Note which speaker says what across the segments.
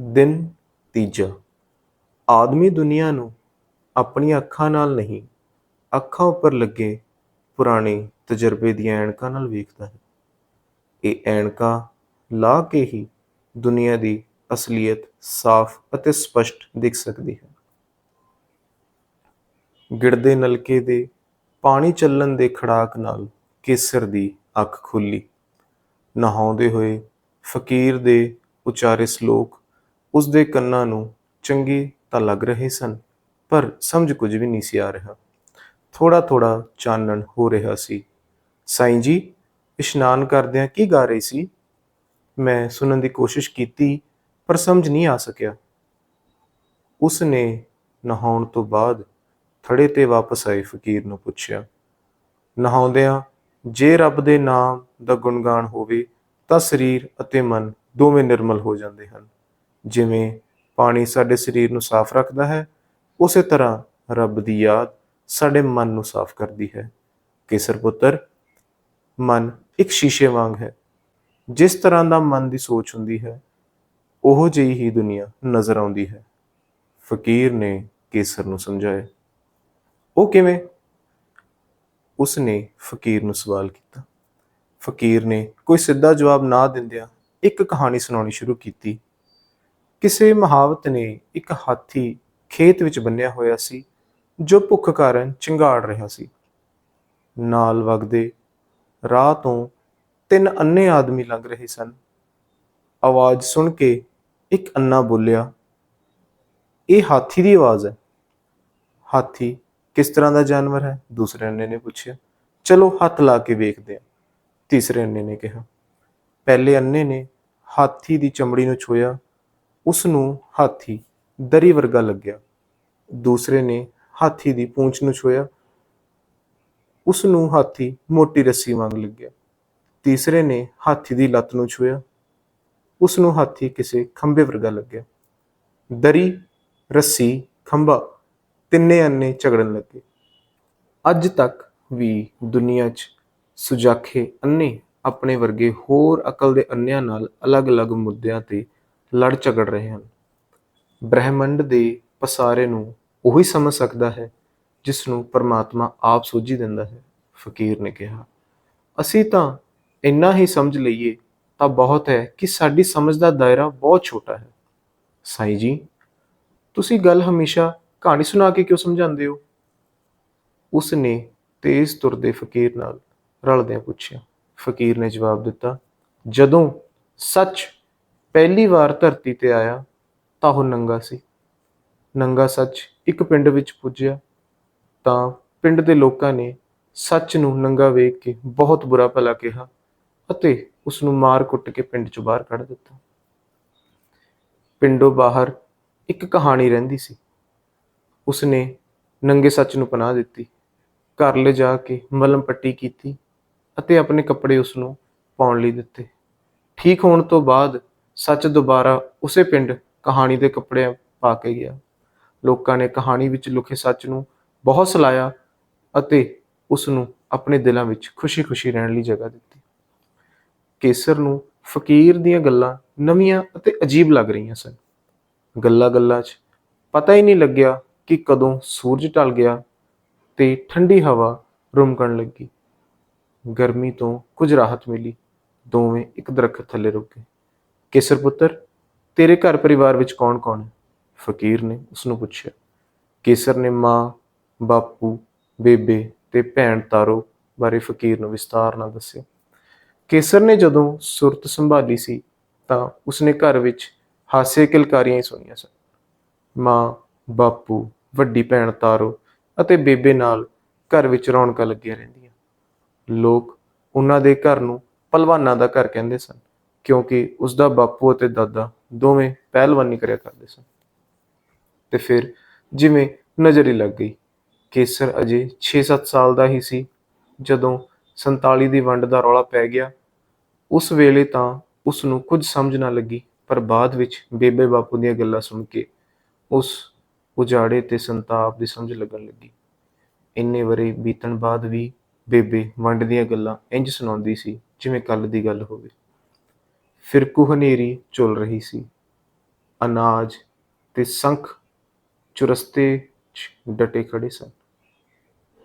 Speaker 1: ਦਿਨ ਤੀਜਾ। ਆਦਮੀ ਦੁਨੀਆ ਨੂੰ ਆਪਣੀਆਂ ਅੱਖਾਂ ਨਾਲ ਨਹੀਂ, ਅੱਖਾਂ ਉੱਪਰ ਲੱਗੇ ਪੁਰਾਣੇ ਤਜਰਬੇ ਦੀਆਂ ਐਨਕਾਂ ਨਾਲ ਵੇਖਦਾ ਹੈ। ਇਹ ਐਨਕਾਂ ਲਾ ਕੇ ਹੀ ਦੁਨੀਆ ਦੀ ਅਸਲੀਅਤ ਸਾਫ਼ ਅਤੇ ਸਪਸ਼ਟ ਦਿਖ ਸਕਦੀ ਹੈ। ਗਿੜਦੇ ਨਲਕੇ ਦੇ ਪਾਣੀ ਚੱਲਣ ਦੇ ਖੜਾਕ ਨਾਲ ਕੇਸਰ ਦੀ ਅੱਖ ਖੁੱਲੀ। ਨਹਾਉਂਦੇ ਹੋਏ ਫਕੀਰ ਦੇ ਉਚਾਰੇ ਸ਼ਲੋਕ ਉਸ ਦੇ ਕੰਨਾਂ ਨੂੰ ਚੰਗੇ ਤਾਂ ਲੱਗ ਰਹੇ ਸਨ, ਪਰ ਸਮਝ ਕੁਝ ਵੀ ਨਹੀਂ ਸੀ ਆ ਰਿਹਾ। ਥੋੜਾ ਥੋੜਾ ਚਾਨਣ ਹੋ ਰਿਹਾ ਸੀ। ਸਾਈਂ ਜੀ, ਇਸ਼ਨਾਨ ਕਰਦਿਆਂ ਕੀ ਗਾ ਰਹੀ ਸੀ? ਮੈਂ ਸੁਣਨ ਦੀ ਕੋਸ਼ਿਸ਼ ਕੀਤੀ, ਪਰ ਸਮਝ ਨਹੀਂ ਆ ਸਕਿਆ। ਉਸ ਨੇ ਨਹਾਉਣ ਤੋਂ ਬਾਅਦ ਥੜੇ ਤੇ ਵਾਪਸ ਆਏ ਫਕੀਰ ਨੂੰ ਪੁੱਛਿਆ, ਨਹਾਉਂਦਿਆਂ ਜੇ ਰੱਬ ਦੇ ਨਾਮ ਦਾ ਗੁਣਗਾਨ ਹੋਵੇ, ਤਾਂ ਸਰੀਰ ਅਤੇ ਮਨ ਦੋਵੇਂ ਨਿਰਮਲ ਹੋ ਜਾਂਦੇ ਹਨ। ਜਿਵੇਂ ਪਾਣੀ ਸਾਡੇ ਸਰੀਰ ਨੂੰ ਸਾਫ਼ ਰੱਖਦਾ ਹੈ, ਉਸੇ ਤਰ੍ਹਾਂ ਰੱਬ ਦੀ ਯਾਦ ਸਾਡੇ ਮਨ ਨੂੰ ਸਾਫ਼ ਕਰਦੀ ਹੈ। ਕੇਸਰ ਪੁੱਤਰ, ਮਨ ਇੱਕ ਸ਼ੀਸ਼ੇ ਵਾਂਗ ਹੈ। ਜਿਸ ਤਰ੍ਹਾਂ ਦਾ ਮਨ ਦੀ ਸੋਚ ਹੁੰਦੀ ਹੈ, ਉਹੋ ਜਿਹੀ ਹੀ ਦੁਨੀਆ ਨਜ਼ਰ ਆਉਂਦੀ ਹੈ। ਫਕੀਰ ਨੇ ਕੇਸਰ ਨੂੰ ਸਮਝਾਇਆ। ਉਹ ਕਿਵੇਂ? ਉਸਨੇ ਫਕੀਰ ਨੂੰ ਸਵਾਲ ਕੀਤਾ। ਫਕੀਰ ਨੇ ਕੋਈ ਸਿੱਧਾ ਜਵਾਬ ਨਾ ਦਿੰਦਿਆਂ ਇੱਕ ਕਹਾਣੀ ਸੁਣਾਉਣੀ ਸ਼ੁਰੂ ਕੀਤੀ। ਕਿਸੇ ਮਹਾਵਤ ਨੇ ਇੱਕ ਹਾਥੀ ਖੇਤ ਵਿੱਚ ਬੰਨਿਆ ਹੋਇਆ ਸੀ, ਜੋ ਭੁੱਖ ਕਾਰਨ ਚਿੰਗਾੜ ਰਿਹਾ ਸੀ। ਨਾਲ ਵਗਦੇ ਰਾਹ ਤੋਂ ਤਿੰਨ ਅੰਨੇ ਆਦਮੀ ਲੰਘ ਰਹੇ ਸਨ। ਆਵਾਜ਼ ਸੁਣ ਕੇ ਇੱਕ ਅੰਨਾ ਬੋਲਿਆ, ਇਹ ਹਾਥੀ ਦੀ ਆਵਾਜ਼ ਹੈ। ਹਾਥੀ ਕਿਸ ਤਰ੍ਹਾਂ ਦਾ ਜਾਨਵਰ ਹੈ? ਦੂਸਰੇ ਅੰਨੇ ਨੇ ਪੁੱਛਿਆ, ਚਲੋ ਹੱਥ ਲਾ ਕੇ ਵੇਖਦੇ ਹਾਂ। ਤੀਸਰੇ ਅੰਨੇ ਨੇ ਕਿਹਾ, ਪਹਿਲੇ ਅੰਨੇ ਨੇ ਹਾਥੀ ਦੀ ਚਮੜੀ ਨੂੰ ਛੋਇਆ ਉਸ ਨੂੰ ਹਾਥੀ ਦਰੀ ਵਰਗਾ ਲੱਗਿਆ। ਦੂਸਰੇ ਨੇ ਹਾਥੀ ਦੀ ਪੂੰਛ ਨੂੰ ਛੋਇਆ ਉਸ ਨੂੰ ਹਾਥੀ ਮੋਟੀ ਰੱਸੀ ਵਾਂਗ ਲੱਗਿਆ। ਤੀਸਰੇ ਨੇ ਹਾਥੀ ਦੀ ਲੱਤ ਨੂੰ ਛੋਇਆ ਉਸ ਨੂੰ ਹਾਥੀ ਕਿਸੇ ਖੰਭੇ ਵਰਗਾ ਲੱਗਿਆ। ਦਰੀ, ਰੱਸੀ, ਖੰਭਾ ਤਿੰਨੇ ਅੰਨੇ ਝਗੜਨ ਲੱਗੇ। ਅੱਜ ਤੱਕ ਵੀ ਦੁਨੀਆ 'ਚ ਸੁਜਾਖੇ ਅੰਨੇ ਆਪਣੇ ਵਰਗੇ ਹੋਰ ਅਕਲ ਦੇ ਅੰਨਿਆਂ ਨਾਲ ਅਲੱਗ-ਅਲੱਗ ਮੁੱਦਿਆਂ ਤੇ ਲੜ ਝਗੜ ਰਹੇ ਹਨ। ਬ੍ਰਹਿਮੰਡ ਦੇ ਪਸਾਰੇ ਨੂੰ ਉਹੀ ਸਮਝ ਸਕਦਾ ਹੈ ਜਿਸ ਨੂੰ ਪਰਮਾਤਮਾ ਆਪ ਸੋਝੀ ਦਿੰਦਾ ਹੈ, ਫਕੀਰ ਨੇ ਕਿਹਾ। ਅਸੀਂ ਤਾਂ ਇੰਨਾ ਹੀ ਸਮਝ ਲਈਏ, ਤਾਂ ਬਹੁਤ ਹੈ ਕਿ ਸਾਡੀ ਸਮਝ ਦਾ ਦਾਇਰਾ ਬਹੁਤ ਛੋਟਾ ਹੈ। ਸਾਈ ਜੀ, ਤੁਸੀਂ ਗੱਲ ਹਮੇਸ਼ਾ ਕਹਾਣੀ ਸੁਣਾ ਕੇ ਕਿਉਂ ਸਮਝਾਉਂਦੇ ਹੋ? ਉਸ ਨੇ ਤੇਜ਼ ਤੁਰਦੇ ਫਕੀਰ ਨਾਲ ਰਲਦਿਆਂ ਪੁੱਛਿਆ। ਫਕੀਰ ਨੇ ਜਵਾਬ ਦਿੱਤਾ, ਜਦੋਂ ਸੱਚ ਪਹਿਲੀ ਵਾਰ ਧਰਤੀ ਤੇ ਆਇਆ ਤਾਂ ਉਹ ਨੰਗਾ ਸੀ। ਨੰਗਾ ਸੱਚ ਇੱਕ ਪਿੰਡ ਵਿੱਚ ਪੁੱਜਿਆ ਤਾਂ ਪਿੰਡ ਦੇ ਲੋਕਾਂ ਨੇ ਸੱਚ ਨੂੰ ਨੰਗਾ ਵੇਖ ਕੇ ਬਹੁਤ ਬੁਰਾ ਭਲਾ ਕਿਹਾ ਅਤੇ ਉਸ ਨੂੰ ਮਾਰ ਕੁੱਟ ਕੇ ਪਿੰਡ ਚੋਂ ਬਾਹਰ ਕੱਢ ਦਿੱਤਾ। ਪਿੰਡੋਂ ਬਾਹਰ ਇੱਕ ਕਹਾਣੀ ਰਹਿੰਦੀ ਸੀ। ਉਸਨੇ ਨੰਗੇ ਸੱਚ ਨੂੰ ਪਨਾਹ ਦਿੱਤੀ, ਘਰ ਲੈ ਜਾ ਕੇ ਮਲਮ ਪੱਟੀ ਕੀਤੀ ਅਤੇ ਆਪਣੇ ਕੱਪੜੇ ਉਸ ਨੂੰ ਪਾਉਣ ਲਈ ਦਿੱਤੇ। ਠੀਕ ਹੋਣ ਤੋਂ ਬਾਅਦ ਸੱਚ ਦੁਬਾਰਾ ਉਸੇ ਪਿੰਡ ਕਹਾਣੀ ਦੇ ਕੱਪੜੇ ਪਾ ਕੇ ਗਿਆ। ਲੋਕਾਂ ਨੇ ਕਹਾਣੀ ਵਿੱਚ ਲੁਕੇ ਸੱਚ ਨੂੰ ਬਹੁਤ ਸਲਾਇਆ ਅਤੇ ਉਸ ਨੂੰ ਆਪਣੇ ਦਿਲਾਂ ਵਿੱਚ ਖੁਸ਼ੀ-ਖੁਸ਼ੀ ਰਹਿਣ ਲਈ ਜਗ੍ਹਾ ਦਿੱਤੀ। ਕੇਸਰ ਨੂੰ ਫਕੀਰ ਦੀਆਂ ਗੱਲਾਂ ਨਵੀਆਂ ਅਤੇ ਅਜੀਬ ਲੱਗ ਰਹੀਆਂ ਸਨ। ਗੱਲਾਂ-ਗੱਲਾਂ 'ਚ ਪਤਾ ਹੀ ਨਹੀਂ ਲੱਗਿਆ ਕਿ ਕਦੋਂ ਸੂਰਜ ਢਲ ਗਿਆ ਤੇ ਠੰਡੀ ਹਵਾ ਰੁਮਕਣ ਲੱਗੀ। ਗਰਮੀ ਤੋਂ ਕੁਝ ਰਾਹਤ ਮਿਲੀ। ਦੋਵੇਂ ਇੱਕ ਦਰਖਤ ਥੱਲੇ ਰੁਕ ਗਏ। ਕੇਸਰ ਪੁੱਤਰ, ਤੇਰੇ ਘਰ ਪਰਿਵਾਰ ਵਿੱਚ ਕੌਣ-ਕੌਣ ਹੈ? ਫਕੀਰ ਨੇ ਉਸ ਨੂੰ ਪੁੱਛਿਆ। ਕੇਸਰ ਨੇ ਮਾਂ, ਬਾਪੂ, ਬੇਬੇ ਤੇ ਭੈਣ ਤਾਰੋ ਬਾਰੇ ਫਕੀਰ ਨੂੰ ਵਿਸਤਾਰ ਨਾਲ ਦੱਸਿਆ। ਕੇਸਰ ਨੇ ਜਦੋਂ ਸੁਰਤ ਸੰਭਾਲੀ ਸੀ ਤਾਂ ਉਸਨੇ ਘਰ ਵਿੱਚ ਹਾਸੇ ਕਿਲਕਾਰੀਆਂ ਹੀ ਸੁਣੀਆਂ ਸਨ। ਮਾਂ, ਬਾਪੂ, ਵੱਡੀ ਭੈਣ ਤਾਰੋ ਅਤੇ ਬੇਬੇ ਨਾਲ ਘਰ ਵਿੱਚ ਰੌਣਕਾਂ ਲੱਗੀਆਂ ਰਹਿੰਦੀਆਂ। ਲੋਕ ਉਹਨਾਂ ਦੇ ਘਰ ਨੂੰ ਪਹਿਲਵਾਨਾਂ ਦਾ ਘਰ ਕਹਿੰਦੇ ਸਨ। ਕਿਉਂਕਿ ਉਸ ਦਾ ਬਾਪੂ ਅਤੇ ਦਾਦਾ ਦੋਵੇਂ ਪਹਿਲਵਾਨੀ ਕਰਿਆ ਕਰਦੇ ਸਨ। ਤੇ ਫਿਰ ਜਿਵੇਂ ਨਜ਼ਰ ਹੀ ਲੱਗ ਗਈ, ਕੇਸਰ ਅਜੇ 6-7 ਸਾਲ ਦਾ ਹੀ ਸੀ। ਜਦੋਂ 47 ਦੀ ਵੰਡ ਦਾ ਰੌਲਾ ਪੈ ਗਿਆ, ਉਸ ਵੇਲੇ ਤਾਂ ਉਸ ਨੂੰ ਕੁਝ ਸਮਝ ਨਾ ਲੱਗੀ, ਪਰ ਬਾਅਦ ਵਿੱਚ ਬੇਬੇ ਬਾਪੂ ਦੀਆਂ ਗੱਲਾਂ ਸੁਣ ਕੇ ਉਸ ਉਜਾੜੇ ਤੇ ਸੰਤਾਪ ਦੀ ਸਮਝ ਲੱਗਣ ਲੱਗੀ। ਇੰਨੇ ਵਰੇ ਬੀਤਣ ਬਾਅਦ ਵੀ ਬੇਬੇ ਵੰਡ ਦੀਆਂ ਗੱਲਾਂ ਇੰਜ ਸੁਣਾਉਂਦੀ ਸੀ, ਜਿਵੇਂ ਕੱਲ ਦੀ ਗੱਲ ਹੋਵੇ। ਫਿਰਕੂ ਹਨੇਰੀ ਝੁੱਲ ਰਹੀ ਸੀ। ਅਨਾਜ ਤੇ ਸੰਖ ਚੁਰਸਤੇ 'ਚ ਡਟੇ ਖੜੇ ਸਨ।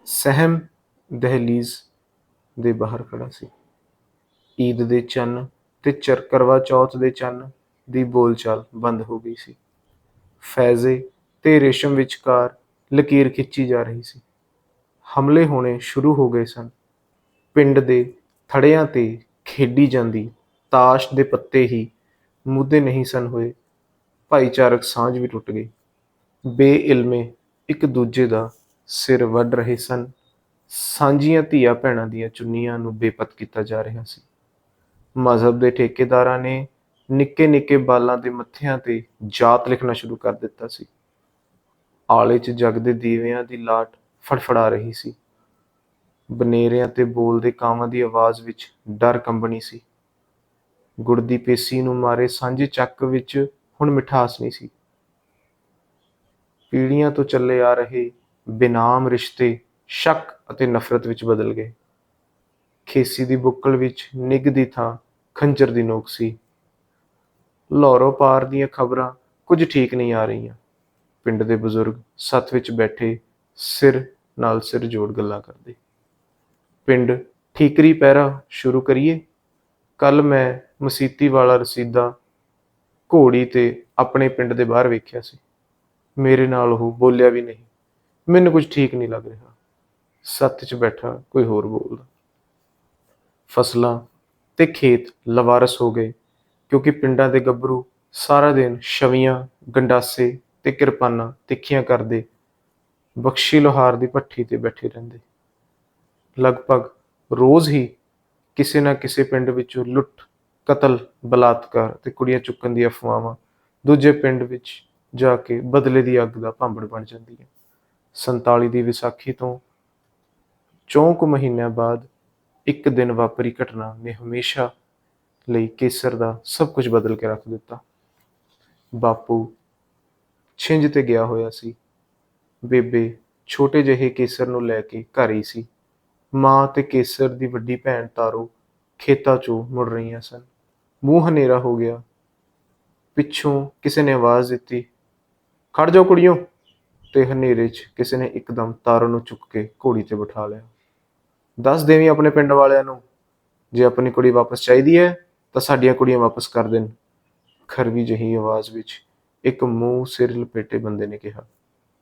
Speaker 1: ਸਹਿਮ ਦਹਲੀਜ਼ ਦੇ ਬਾਹਰ ਖੜਾ ਸੀ। ਈਦ ਦੇ ਚੰਨ ਤੇ ਚਰਕਰਵਾ ਚੌਥ ਦੇ ਚੰਨ ਦੀ ਬੋਲਚਾਲ ਬੰਦ ਹੋ ਗਈ ਸੀ। ਫੈਜ਼ੇ ਤੇ ਰੇਸ਼ਮ ਵਿਚਕਾਰ ਲਕੀਰ ਖਿੱਚੀ ਜਾ ਰਹੀ ਸੀ। ਹਮਲੇ ਹੋਣੇ ਸ਼ੁਰੂ ਹੋ ਗਏ ਸਨ। ਪਿੰਡ ਦੇ ਥੜਿਆਂ ਤੇ ਖੇਡੀ ਜਾਂਦੀ ਤਾਸ਼ ਦੇ ਪੱਤੇ ਹੀ ਮੁੱਦੇ ਨਹੀਂ ਸਨ ਹੋਏ। ਭਾਈਚਾਰਕ ਸਾਂਝ ਵੀ ਟੁੱਟ ਗਈ। ਬੇਇਲਮੇ ਇੱਕ ਦੂਜੇ ਦਾ ਸਿਰ ਵੱਢ ਰਹੇ ਸਨ। ਸਾਂਝੀਆਂ ਧੀਆਂ ਭੈਣਾਂ ਦੀਆਂ ਚੁੰਨੀਆਂ ਨੂੰ ਬੇਪਤ ਕੀਤਾ ਜਾ ਰਿਹਾ ਸੀ। ਮਜ਼ਹਬ ਦੇ ਠੇਕੇਦਾਰਾਂ ਨੇ ਨਿੱਕੇ ਨਿੱਕੇ ਬਾਲਾਂ ਦੇ ਮੱਥਿਆਂ ਤੇ ਜਾਤ ਲਿਖਣਾ ਸ਼ੁਰੂ ਕਰ ਦਿੱਤਾ ਸੀ। ਆਲੇ 'ਚ ਜਗਦੇ ਦੀਵਿਆਂ ਦੀ ਲਾਟ ਫੜਫੜਾ ਰਹੀ ਸੀ। ਬਨੇਰਿਆਂ ਤੇ ਬੋਲਦੇ ਕਾਵਾਂ ਦੀ ਆਵਾਜ਼ ਵਿੱਚ ਡਰ ਕੰਬਣੀ ਸੀ। ਗੁੜ ਦੀ ਪੇਸੀ ਨੂੰ ਮਾਰੇ ਸਾਂਝੇ ਚੱਕ ਵਿੱਚ ਹੁਣ ਮਿਠਾਸ ਨਹੀਂ ਸੀ। ਪੀੜ੍ਹੀਆਂ ਤੋਂ ਚੱਲੇ ਆ ਰਹੇ ਬੇਨਾਮ ਰਿਸ਼ਤੇ ਸ਼ੱਕ ਅਤੇ ਨਫ਼ਰਤ ਵਿੱਚ ਬਦਲ ਗਏ। ਖੇਸੀ ਦੀ ਬੁੱਕਲ ਵਿੱਚ ਨਿੱਘ ਦੀ ਥਾਂ ਖੰਜਰ ਦੀ ਨੋਕ ਸੀ। ਲਾਹੌਰੋਂ ਪਾਰ ਦੀਆਂ ਖਬਰਾਂ ਕੁਝ ਠੀਕ ਨਹੀਂ ਆ ਰਹੀਆਂ। ਪਿੰਡ ਦੇ ਬਜ਼ੁਰਗ ਸੱਥ ਵਿੱਚ ਬੈਠੇ ਸਿਰ ਨਾਲ ਸਿਰ ਜੋੜ ਗੱਲਾਂ ਕਰਦੇ। ਪਿੰਡ ਠੀਕਰੀ ਪਹਿਰਾ ਸ਼ੁਰੂ ਕਰੀਏ। ਕੱਲ ਮੈਂ ਮਸੀਤੀ ਵਾਲਾ ਰਸੀਦਾ ਘੋੜੀ ਤੇ ਆਪਣੇ ਪਿੰਡ ਦੇ ਬਾਹਰ ਵੇਖਿਆ ਸੀ। ਮੇਰੇ ਨਾਲ ਉਹ ਬੋਲਿਆ ਵੀ ਨਹੀਂ। ਮੈਨੂੰ ਕੁਝ ਠੀਕ ਨਹੀਂ ਲੱਗ ਰਿਹਾ। ਸੱਤ 'ਚ ਬੈਠਾ, ਕੋਈ ਹੋਰ ਬੋਲਦਾ। ਫਸਲਾਂ ਤੇ ਖੇਤ ਲਵਾਰਸ ਹੋ ਗਏ, ਕਿਉਂਕਿ ਪਿੰਡਾਂ ਦੇ ਗੱਭਰੂ ਸਾਰਾ ਦਿਨ ਛਵੀਆਂ, ਗੰਡਾਸੇ ਤੇ ਕਿਰਪਾਨਾਂ ਤਿੱਖੀਆਂ ਕਰਦੇ ਬਖਸ਼ੀ ਲੋਹਾਰ ਦੀ ਭੱਠੀ ਤੇ ਬੈਠੇ ਰਹਿੰਦੇ। ਲਗਭਗ ਰੋਜ਼ ਹੀ ਕਿਸੇ ਨਾ ਕਿਸੇ ਪਿੰਡ ਵਿੱਚੋਂ ਲੁੱਟ, ਕਤਲ, ਬਲਾਤਕਾਰ ਤੇ ਕੁੜੀਆਂ ਚੁੱਕਣ ਦੀਆਂ ਅਫਵਾਹਾਂ ਦੂਜੇ ਪਿੰਡ ਵਿੱਚ ਜਾ ਕੇ ਬਦਲੇ ਦੀ ਅੱਗ ਦਾ ਭਾਂਬੜ ਬਣ ਜਾਂਦੀ ਹੈ। 47 ਦੀ ਵਿਸਾਖੀ ਤੋਂ ਚੌਂਕ ਮਹੀਨਿਆਂ ਬਾਅਦ ਇੱਕ ਦਿਨ ਵਾਪਰੀ ਘਟਨਾ ਨੇ ਹਮੇਸ਼ਾ ਲਈ ਕੇਸਰ ਦਾ ਸਭ ਕੁਝ ਬਦਲ ਕੇ ਰੱਖ ਦਿੱਤਾ। ਬਾਪੂ ਛਿੰਝ ਤੇ ਗਿਆ ਹੋਇਆ ਸੀ। ਬੇਬੇ ਛੋਟੇ ਜਿਹੇ ਕੇਸਰ ਨੂੰ ਲੈ ਕੇ ਘਰ ਹੀ ਸੀ। ਮਾਂ ਤੇ ਕੇਸਰ ਦੀ ਵੱਡੀ ਭੈਣ ਤਾਰੋ ਖੇਤਾਂ 'ਚੋਂ ਮੁੜ ਰਹੀਆਂ ਸਨ। ਮੂੰਹ ਹਨੇਰਾ ਹੋ ਗਿਆ। ਪਿੱਛੋਂ ਕਿਸੇ ਨੇ ਆਵਾਜ਼ ਦਿੱਤੀ, ਖੜ ਜਾਓ ਕੁੜੀਓ! ਤੇ ਹਨੇਰੇ 'ਚ ਕਿਸੇ ਨੇ ਇੱਕਦਮ ਤਾਰੋ ਨੂੰ ਚੁੱਕ ਕੇ ਘੋੜੀ ਤੇ ਬਿਠਾ ਲਿਆ। ਦੱਸ ਦੇਵੀਂ ਆਪਣੇ ਪਿੰਡ ਵਾਲਿਆਂ ਨੂੰ, ਜੇ ਆਪਣੀ ਕੁੜੀ ਵਾਪਸ ਚਾਹੀਦੀ ਹੈ, ਤਾਂ ਸਾਡੀਆਂ ਕੁੜੀਆਂ ਵਾਪਸ ਕਰ ਦੇਣ। ਖਰਵੀ ਜਹੀ ਆਵਾਜ਼ ਵਿੱਚ ਇੱਕ ਮੂੰਹ ਸਿਰ ਲਪੇਟੇ ਬੰਦੇ ਨੇ ਕਿਹਾ।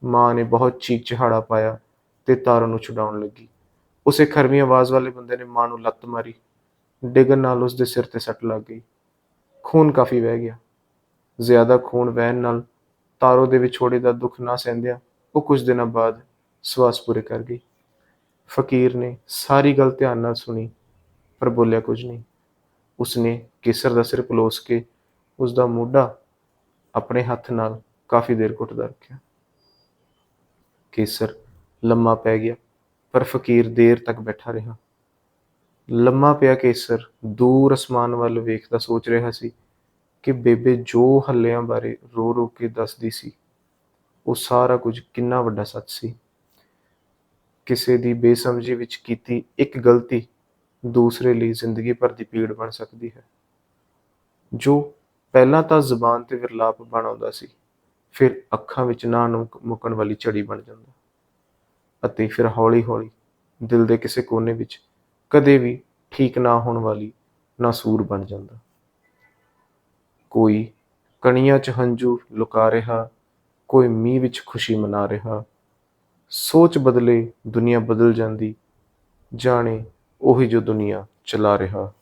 Speaker 1: ਮਾਂ ਨੇ ਬਹੁਤ ਚੀਕ ਚਿਹਾੜਾ ਪਾਇਆ ਤੇ ਤਾਰੋ ਨੂੰ ਛੁਡਾਉਣ ਲੱਗੀ। ਉਸੇ ਖਰਵੀ ਆਵਾਜ਼ ਵਾਲੇ ਬੰਦੇ ਨੇ ਮਾਂ ਨੂੰ ਲੱਤ ਮਾਰੀ। ਡਿੱਗਣ ਨਾਲ ਉਸ ਦੇ ਸਿਰ ਤੇ ਸੱਟ ਲੱਗ ਗਈ। ਖੂਨ ਕਾਫੀ ਵਹਿ ਗਿਆ। ਜ਼ਿਆਦਾ ਖੂਨ ਵਹਿਣ ਨਾਲ ਤਾਰੋ ਦੇ ਵਿਛੋੜੇ ਦਾ ਦੁੱਖ ਨਾ ਸਹਿੰਦਿਆਂ ਉਹ ਕੁਝ ਦਿਨਾਂ ਬਾਅਦ ਸਵਾਸ ਪੂਰੇ ਕਰ ਗਈ। ਫਕੀਰ ਨੇ ਸਾਰੀ ਗੱਲ ਧਿਆਨ ਨਾਲ ਸੁਣੀ, ਪਰ ਬੋਲਿਆ ਕੁਝ ਨਹੀਂ। ਉਸਨੇ ਕੇਸਰ ਦਾ ਸਿਰ ਪਲੋਸ ਕੇ ਉਸ ਦਾ ਮੋਢਾ ਆਪਣੇ ਹੱਥ ਨਾਲ ਕਾਫੀ ਦੇਰ ਘੁੱਟਦਾ ਰੱਖਿਆ। ਕੇਸਰ ਲੰਮਾ ਪੈ ਗਿਆ। ਪਰ ਫਕੀਰ ਦੇਰ ਤੱਕ ਬੈਠਾ ਰਿਹਾ। ਲੰਮਾ ਪਿਆ ਕੇਸਰ, ਦੂਰ ਅਸਮਾਨ ਵੱਲ ਵੇਖਦਾ ਸੋਚ ਰਿਹਾ ਸੀ ਕਿ ਬੇਬੇ ਜੋ ਹੱਲਿਆਂ ਬਾਰੇ ਰੋ ਰੋ ਕੇ ਦੱਸਦੀ ਸੀ, ਉਹ ਸਾਰਾ ਕੁਝ ਕਿੰਨਾ ਵੱਡਾ ਸੱਚ ਸੀ। ਕਿਸੇ ਦੀ ਬੇਸਮਝੀ ਵਿੱਚ ਕੀਤੀ ਇੱਕ ਗਲਤੀ ਦੂਸਰੇ ਲਈ ਜ਼ਿੰਦਗੀ ਭਰ ਦੀ ਪੀੜ ਬਣ ਸਕਦੀ ਹੈ। ਜੋ ਪਹਿਲਾਂ ਤਾਂ ਜ਼ੁਬਾਨ ਤੇ ਵਿਰਲਾਪ ਬਣ ਆਉਂਦਾ ਸੀ, ਫਿਰ ਅੱਖਾਂ ਵਿੱਚ ਨਾ ਨੂੰ ਮੁੱਕਣ ਵਾਲੀ ਝੜੀ ਬਣ ਜਾਂਦਾ। ਅਤੇ ਫਿਰ ਹੌਲੀ-ਹੌਲੀ ਦਿਲ ਦੇ ਕਿਸੇ ਕੋਨੇ ਵਿੱਚ ਕਦੇ ਵੀ ਠੀਕ ਨਾ ਹੋਣ ਵਾਲੀ ਨਾਸੂਰ ਬਣ ਜਾਂਦਾ। ਕੋਈ ਕਣੀਆਂ 'ਚ ਹੰਝੂ ਲੁਕਾ ਰਿਹਾ, ਕੋਈ ਮੀਂਹ ਵਿੱਚ ਖੁਸ਼ੀ ਮਨਾ ਰਿਹਾ, ਸੋਚ ਬਦਲੇ ਦੁਨੀਆ ਬਦਲ ਜਾਂਦੀ, ਜਾਣੇ ਉਹੀ ਜੋ ਦੁਨੀਆ ਚਲਾ ਰਿਹਾ।